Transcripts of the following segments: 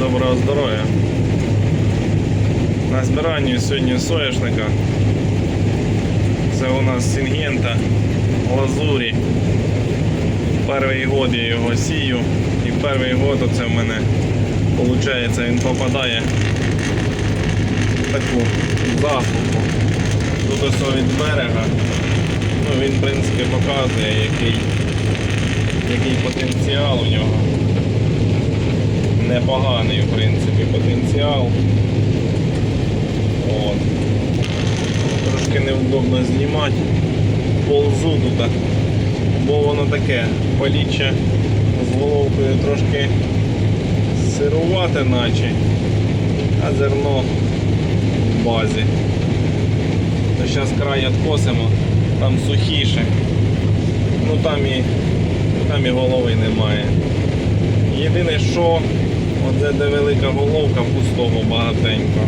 доброго здоров'я. На збиранні сьогодні соняшника. Це у нас Сінгента, Лазурі. Перший год я його сію. І перший год оце в мене виходить, він попадає в таку засуху. Тут ось від берега. Ну, він в принципі показує, який, який потенціал у нього непоганий, в принципі, потенціал. От. Трошки невдобно знімати. Ползу тут, бо воно таке поліччя з головкою трошки сирувати наче, а зерно в базі. То зараз край відкосимо, там сухіше. Ну там і, там і голови немає. Єдине, що оце де велика головка пустого багатенько.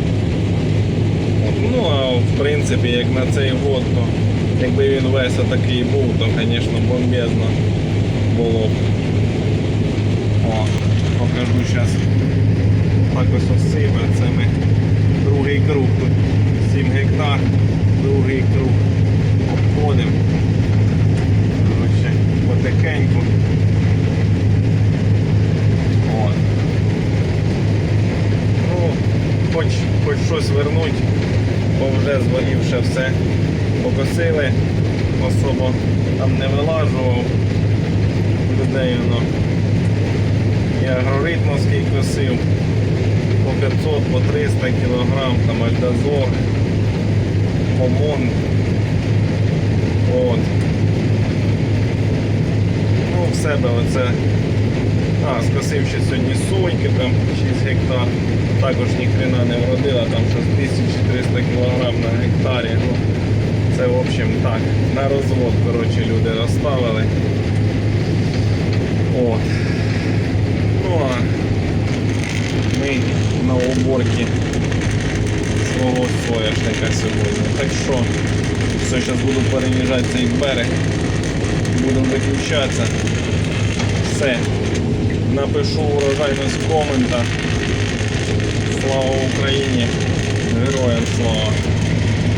Ну а в принципі, як на цей год, то якби він весь такий був, то звісно бомбезно було б. О, покажу зараз. Так ось це ми другий круг тут. 7 гектар, другий круг обходимо. Коротше, потихеньку. От. Ну, хоч, хоч щось вернуть, бо вже звалівши все покосили, особо там не вилажував людей воно. І агроритмовський косив по 500, по 300 кг, там альдазор, омон. От. Ну, в себе оце. А, скосив ще сьогодні сойки, там 6 гектар. Також ніхрена не вродила, там щось 1300 кг на гектарі. Ну, це в общем так, на розвод, коротше, люди розставили. От. Ну а ми на уборці свого соняшника сьогодні. Так що все, зараз буду переїжджати цей берег. Будемо виключатися. Все. Напишу урожайність в коментах. Слава Україні! Героям слава!